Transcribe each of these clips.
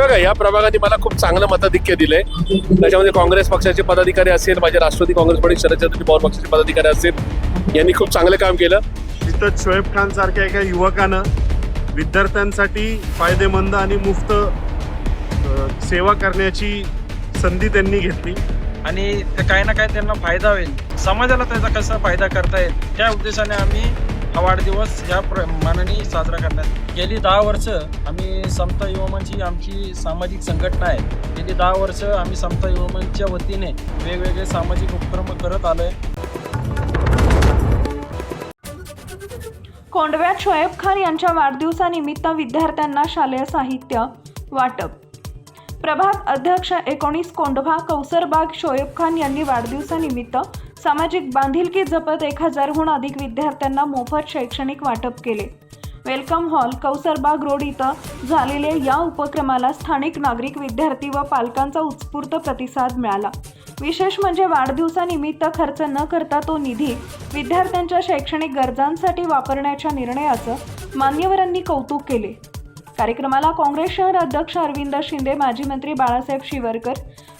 बघा या प्रभागाने मला खूप चांगलं मताधिक्य दिलंय. त्याच्यामध्ये काँग्रेस पक्षाचे पदाधिकारी असेल माझे राष्ट्रवादी काँग्रेस पार्टी शरदचंद्र पवार पक्षाचे पदाधिकारी असेल यांनी खूप चांगलं काम केलं. तिथं शोएब खान सारख्या एका युवकानं विद्यार्थ्यांसाठी फायदेमंद आणि मुफ्त सेवा करण्याची संधी त्यांनी घेतली. आणि काही ना काही त्यांना फायदा होईल. समाजाला त्याचा कसा फायदा करता येईल? त्या उद्देशाने आम्ही हा वाढदिवस ह्या प्रमाणाने साजरा करण्यात गेली दहा वर्ष आम्ही समता युवमांची आमची सामाजिक संघटना आहे. गेली दहा वर्ष आम्ही समता युवमांच्या वतीने वेगवेगळे सामाजिक उपक्रम करत आलो आहे कोंडव्यात शोएब खान यांच्या वाढदिवसानिमित्त विद्यार्थ्यांना शालेय साहित्य वाटप. प्रभाग अध्यक्ष एकोणीस कोंडवा कौसरबाग शोएब खान यांनी वाढदिवसानिमित्त सामाजिक बांधिलकी जपत एक हजारहून अधिक विद्यार्थ्यांना मोफत शैक्षणिक वाटप केले. वेलकम हॉल कौसरबाग रोड इथं झालेल्या या उपक्रमाला स्थानिक नागरिक विद्यार्थी व पालकांचा उत्स्फूर्त प्रतिसाद मिळाला. विशेष म्हणजे वाढदिवसानिमित्त खर्च न करता तो निधी विद्यार्थ्यांच्या शैक्षणिक गरजांसाठी वापरण्याच्या निर्णयाचं मान्यवरांनी कौतुक केले. कार्यक्रमाला काँग्रेस शहर अध्यक्ष अरविंद शिंदे माजी मंत्री बाळासाहेब शिवरकर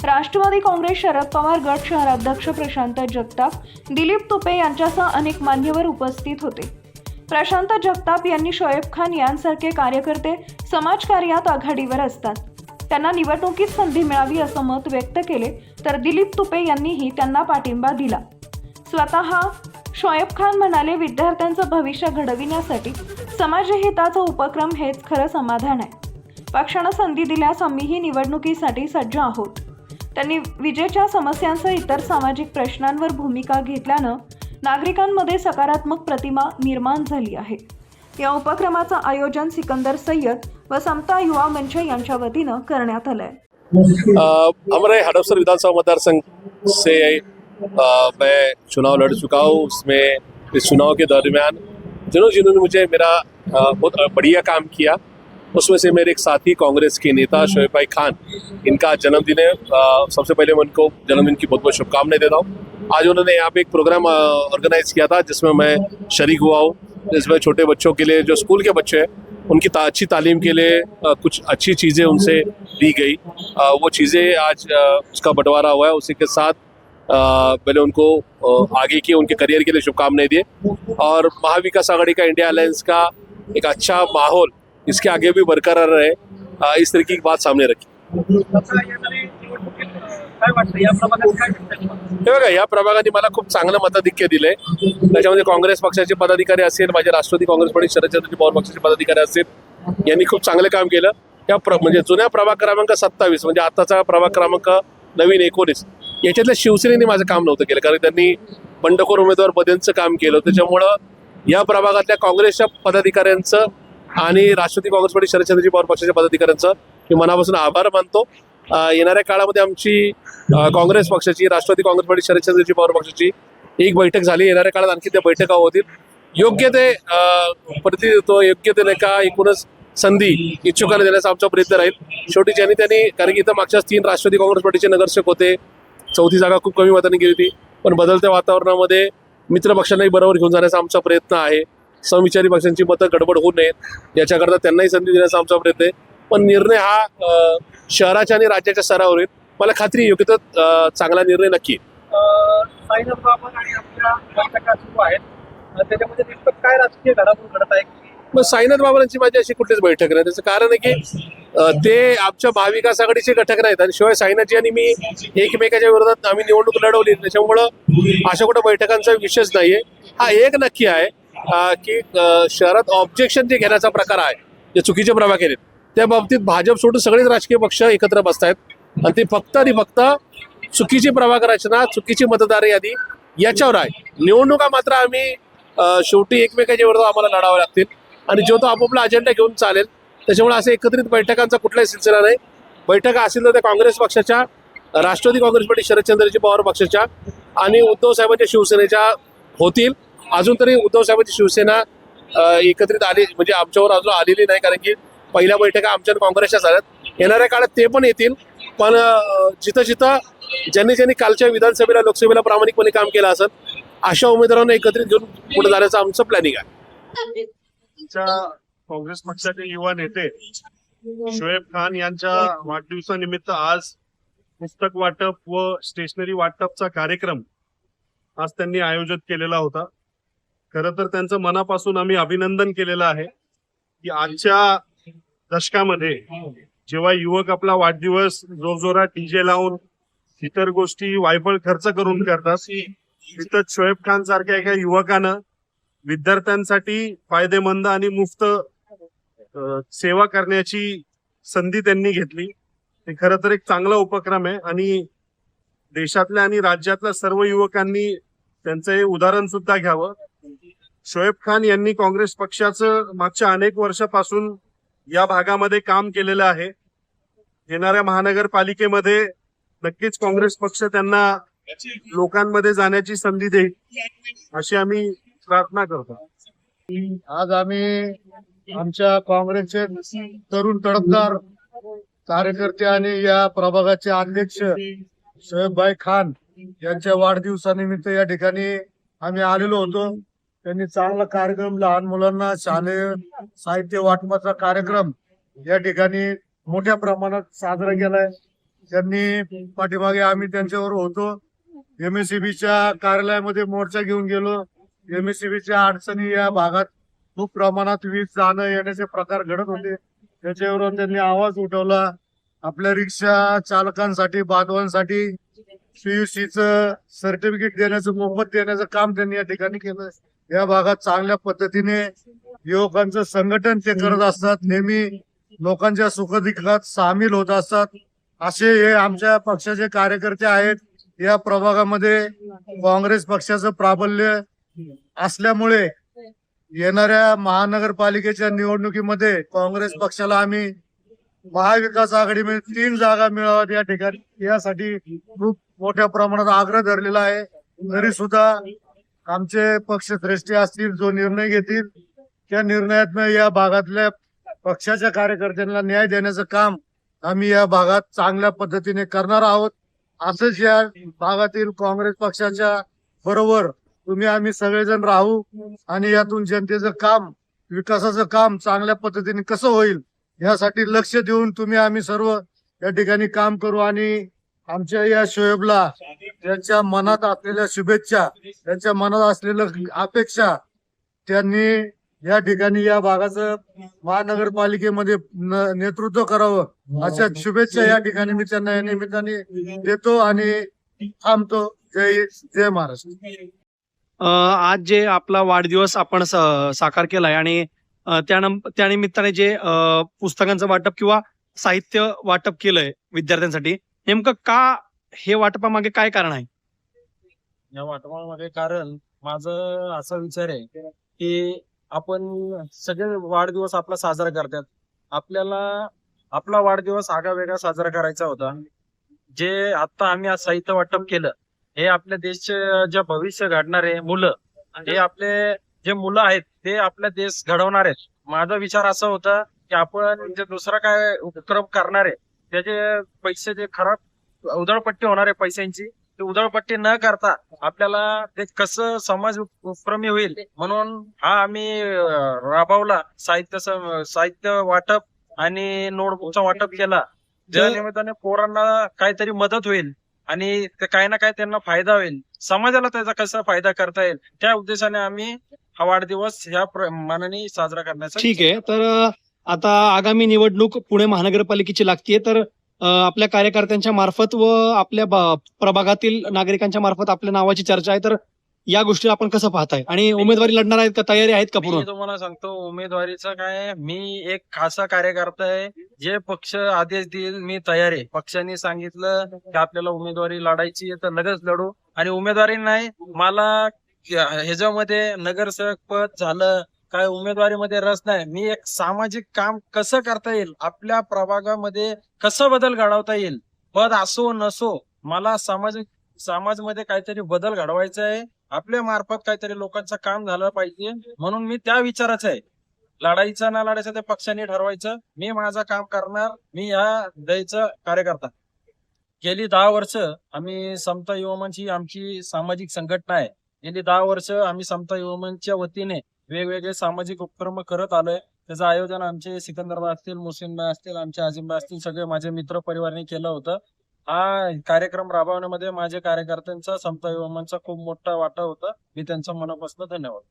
राष्ट्रवादी काँग्रेस शरद पवार गट शहर अध्यक्ष प्रशांत जगताप दिलीप तुपे यांच्यासह अनेक मान्यवर उपस्थित होते. प्रशांत जगताप यांनी शोएब खान यांसारखे कार्यकर्ते समाजकार्यात आघाडीवर असतात. त्यांना निवडणुकीत संधी मिळावी असं मत व्यक्त केले तर दिलीप तुपे यांनीही त्यांना पाठिंबा दिला. स्वतः शोएब खान म्हणाले विद्यार्थ्यांचं भविष्य घडविण्यासाठी समाजहिताचा उपक्रम हेच खरं समाधान आहे. पक्षानं संधी दिल्यास आम्हीही निवडणुकीसाठी सज्ज आहोत. त्यांनी विजेच्या समस्यांसह इतर सामाजिक प्रश्नांवर भूमिका घेतल्यानं नागरिकांमध्ये सकारात्मक प्रतिमा निर्माण झाली आहे. या उपक्रमाचं आयोजन सिकंदर सय्यद व समता युवा मंच यांच्या वतीनं करण्यात आलंय. हमारे हडपसर विधानसभा मतदार संघ से आ, मैं चुनाव लड़ चुका हूँ उसमें इस चुनाव के दरमियान जिन्होंने जिन्होंने मुझे मेरा बहुत बढ़िया काम किया। उसमें से मेरे एक साथी कांग्रेस के नेता शोएब भाई खान इनका जन्मदिन है। सबसे पहले मैं उनको जन्मदिन की बहुत बहुत शुभकामनाएँ देता हूँ। आज उन्होंने यहाँ पे एक प्रोग्राम ऑर्गेनाइज किया था जिसमें मैं शरीक हुआ हूँ। जिसमें छोटे बच्चों के लिए जो स्कूल के बच्चे हैं उनकी ता, अच्छी तालीम के लिए अ, कुछ अच्छी चीज़ें उनसे दी गई। अ, वो चीज़ें आज अ, उसका बंटवारा हुआ है। उसी के साथ मैंने उनको आगे की उनके करियर के लिए शुभकामनाएं दिए। और महाविकास आघाड़ी का इंडिया अलायंस का एक अच्छा माहौल इसके आगे भी बरकरार रहे इस तरीके की बात सामने रखी। हे बघा या प्रभागाने मला खूप चांगलं मताधिक्य दिलंय. त्याच्यामध्ये काँग्रेस पक्षाचे पदाधिकारी असेल माझे राष्ट्रवादी काँग्रेस पार्टी शरदचंद्रजी पवार पक्षाचे पदाधिकारी असेल यांनी खूप चांगले काम केलं. या प्र म्हणजे जुन्या प्रभाग क्रमांक सत्तावीस म्हणजे आताचा प्रभाग क्रमांक नवीन एकोणीस याच्यातल्या शिवसेनेने माझं काम नव्हतं केलं कारण त्यांनी बंडखोर उमेदवार पदांचं काम केलं त्याच्यामुळं या प्रभागातल्या काँग्रेसच्या पदाधिकाऱ्यांचं आणि राष्ट्रवादी काँग्रेस पार्टी शरदचंद्रजी पवार पक्षाच्या पदाधिकाऱ्यांचं मी मनापासून आभार मानतो. येणाऱ्या काळामध्ये आमची काँग्रेस पक्षाची राष्ट्रवादी काँग्रेस पार्टी शरदचंद्रजी पवार पक्षाची एक बैठक झाली. येणाऱ्या काळात आणखी त्या बैठका होतील. योग्य ते प्रतिनिधित्व योग्य ते नाही का एकूणच संधी इच्छुकांना देण्याचा आमचा प्रयत्न राहील. शेवटी ज्यांनी त्यांनी कारण की इथं मागच्याच तीन राष्ट्रवादी काँग्रेस पार्टीचे नगरसेवक होते चौथी जागा खूप कमी मतांनी गेली होती. पण बदलत्या वातावरणामध्ये मित्र पक्षांनाही बरोबर घेऊन जाण्याचा आमचा प्रयत्न आहे. समविचारी पक्षांची मतं गडबड होऊ नयेत. याच्याकरता त्यांनाही संधी देण्याचा आमचा प्रयत्न आहे. पण निर्णय हा शहराच्या आणि राज्याच्या स्तरावर होईल मला खात्री योग्य तो अं, चांगला निर्णय नक्की येईल. साईनाथ बाबांची माझी अशी कुठलीच बैठक नाही. त्याचं कारण आहे की ते आमच्या महाविकास आघाडीचे घटक नाहीत. आणि शिवाय सायनाजी आणि मी एकमेकाच्या विरोधात आम्ही निवडणूक लढवली. त्याच्यामुळं अशा कुठं बैठकांचा विषयच नाहीये. हा एक नक्की आहे की शहरात ऑब्जेक्शन जे घेण्याचा प्रकार आहे जे चुकीचे प्रभाग केलेत त्या बाबतीत भाजप सोडून सगळेच राजकीय पक्ष एकत्र बसतायत. आणि ते फक्त आणि फक्त चुकीची प्रभाग रचना चुकीची मतदार यादी याच्यावर आहे. निवडणुका मात्र आम्ही शेवटी एकमेकाच्या विरोधात आम्हाला लढावे लागतील. आणि जो तो आपापला अजेंडा घेऊन चालेल त्याच्यामुळे असं एकत्रित बैठकांचा कुठलाही सिलसिला नाही. बैठका असतील तर त्या काँग्रेस पक्षाच्या राष्ट्रवादी काँग्रेस पार्टी शरदचंद्रजी पवार पक्षाच्या आणि उद्धव साहेबांच्या शिवसेनेच्या होतील. अजून तरी उद्धव साहेबांची शिवसेना एकत्रित आली म्हणजे आमच्यावर अजून आलेली नाही कारण की पहिल्या बैठका आमच्या काँग्रेसच्या झाल्यात. येणाऱ्या काळात ते पण येतील. पण जिथं जिथं ज्यांनी ज्यांनी कालच्या विधानसभेला लोकसभेला प्रामाणिकपणे काम केलं असेल अशा उमेदवारांना एकत्रित घेऊन पुढे जाण्याचं आमचं प्लॅनिंग आहे. काँग्रेस पक्षाचे युवा नेते शोएब खान यांच्या वाढदिवसानिमित्त आज पुस्तक वाटप व स्टेशनरी वाटपचा कार्यक्रम आज त्यांनी आयोजित केलेला होता. खर तर त्यांचं मनापासून आम्ही अभिनंदन केलेलं आहे की आजच्या दशकामध्ये जेव्हा युवक आपला वाढदिवस जोरजोरात डीजे लावून इतर गोष्टी वायफळ खर्च करून करतात तिथं शोएब खान सारख्या एका युवकानं विद्यार्थ्यांसाठी फायदेमंद आणि मुफ्त सेवा करण्याची संधी त्यांनी घेतली. हे खरं तर एक चांगला उपक्रम आहे आणि देशातल्या आणि राज्यातल्या सर्व युवकांनी त्यांचं हे उदाहरण सुद्धा घ्यावं. शोएब खान यांनी काँग्रेस पक्षाचं मागच्या अनेक वर्षापासून या भागामध्ये काम केलेलं आहे. येणाऱ्या महानगरपालिकेमध्ये नक्कीच काँग्रेस पक्ष त्यांना लोकांमध्ये जाण्याची संधी देईल अशी आम्ही प्रार्थना करतो. आज आम्ही आमच्या काँग्रेसचे तरुण तडफदार कार्यकर्ते आणि या प्रभागाचे अध्यक्ष शोएबभाई खान यांच्या वाढदिवसानिमित्त या ठिकाणी आम्ही आलेलो होतो. त्यांनी चांगला कार्यक्रम लहान मुलांना शालेय साहित्य वाटपाचा कार्यक्रम या ठिकाणी मोठ्या प्रमाणात साजरा केलाय. त्यांनी पाठीमागे आम्ही त्यांच्यावर होतो. एमएससीबीच्या कार्यालयामध्ये मोर्चा घेऊन गेलो. एमएससीबीच्या अडचणी या भागात खूप प्रमाणात वीज जाणं येण्याचे प्रकार घडत होते. त्याच्यावरून त्यांनी आवाज उठवला. आपल्या रिक्षा चालकांसाठी बांधवांसाठी सीयुसीच सर्टिफिकेट देण्याचं मोफत देण्याचं काम त्यांनी या ठिकाणी केलं. या भागात चांगल्या पद्धतीने युवकांचं संघटन ते करत असतात. नेहमी लोकांच्या सुखदुःखात सामील होत असतात. असे हे आमच्या पक्षाचे कार्यकर्ते आहेत. या प्रभागामध्ये काँग्रेस पक्षाचं प्राबल्य असल्यामुळे येणाऱ्या महानगरपालिकेच्या निवडणुकीमध्ये काँग्रेस पक्षाला आम्ही महाविकास आघाडीमध्ये तीन जागा मिळाव्यात या ठिकाणी. यासाठी खूप मोठ्या प्रमाणात आग्रह धरलेला आहे. तरी सुद्धा आमचे पक्षश्रेष्ठी असतील जो निर्णय घेतील त्या निर्णयात या भागातल्या पक्षाच्या कार्यकर्त्यांना न्याय देण्याचं काम आम्ही या भागात चांगल्या पद्धतीने करणार आहोत. असंच या भागातील काँग्रेस पक्षाच्या बरोबर तुम्ही आम्ही सगळेजण राहू आणि यातून जनतेचं काम विकासाचं काम चांगल्या पद्धतीने कसं होईल यासाठी लक्ष देऊन तुम्ही आम्ही सर्व या ठिकाणी काम करू आणि आमच्या या शोएबला त्यांच्या मनात असलेल्या शुभेच्छा त्यांच्या मनात असलेल्या अपेक्षा त्यांनी या ठिकाणी या भागाचं महानगरपालिकेमध्ये न- नेतृत्व करावं अशा शुभेच्छा या ठिकाणी मी त्यांना या निमित्ताने देतो आणि थांबतो. जय जय महाराष्ट्र. आज जे आपला वाढदिवस आपण साकार केलाय आणि त्यानिमित्ताने जे पुस्तकांचं वाटप किंवा साहित्य वाटप केलंय विद्यार्थ्यांसाठी नेमकं का हे वाटपामागे काय कारण आहे? या वाटपामध्ये कारण माझं असा विचार आहे की आपण सगळे वाढदिवस आपला साजरा करतात. आपल्याला आपला वाढदिवस आगा वेगळा साजरा करायचा होता. जे आता आम्ही आज साहित्य वाटप केलं हे आपल्या देशचे जे भविष्य घडणारे मुलं हे आपले जे मुलं आहेत ते आपला देश घडवणार आहेत. माझा विचार असा होता की आपण जे दुसरा काय उपक्रम करणार आहे त्याचे पैसे जे खराब उधळपट्टी होणार आहे पैशांची ते उधळपट्टी न करता आपल्याला ते कसं समाज उप- उपक्रमी होईल म्हणून हा आम्ही राबवला. साहित्य साहित्य वाटप आणि नोटबुकचा वाटप केला. ज्या निमित्ताने पोरांना काहीतरी मदत होईल. आणि काही ना काही त्यांना फायदा होईल. समाजाला त्याचा कसा फायदा करता येईल त्या उद्देशाने आम्ही हा वाढदिवस ह्या प्र- मानाने साजरा करण्याचा ठीक आहे. तर आता आगामी निवडणूक पुणे महानगरपालिकेची लागतीये तर आपल्या कार्यकर्त्यांच्या मार्फत व आपल्या प्रभागातील नागरिकांच्या मार्फत आपल्या नावाची चर्चा आहे. तर या गोष्टी आपण कसं पाहताय? आणि उमेदवारी लढणार आहेत का? तयारी आहेत का पूर्ण? तुम्हाला सांगतो उमेदवारीचं काय मी एक खासा कार्यकर्ता आहे. जे पक्ष आदेश देईल मी तयार आहे. पक्षाने सांगितलं की आपल्याला उमेदवारी लढायची आहे तर लगेच लढू. आणि उमेदवारी नाही मला ह्याच्यामध्ये नगरसेवक पद झालं काय उमेदवारीमध्ये रस नाही. मी एक सामाजिक काम कसं करता येईल आपल्या प्रभागामध्ये कसं बदल घडवता येईल पद असो नसो मला सामाजिक समाजमध्ये काहीतरी बदल घडवायचा आहे. आपल्या मार्फत काहीतरी लोकांचं काम झालं पाहिजे म्हणून मी त्या विचाराचा आहे. लढायचं ना लढायचं ते पक्षाने ठरवायचं. मी माझं काम करणार मी या द्यायचं कार्यकर्ता. गेली दहा वर्ष आम्ही समता युवमनची आमची सामाजिक संघटना आहे. गेली दहा वर्ष आम्ही समता युवमनच्या वतीने वेगवेगळे सामाजिक उपक्रम करत आलोय. त्याचं आयोजन आमचे सिकंदरबाई असतील मुस्लिमबाई असतील आमचे आजिमबाई असतील सगळे माझे मित्र परिवाराने केलं होतं. हा कार्यक्रम राबवण्यामध्ये माझ्या कार्यकर्त्यांचा समता युवमनचा खूप मोठा वाटा होता. मी त्यांचा मनापासून धन्यवाद.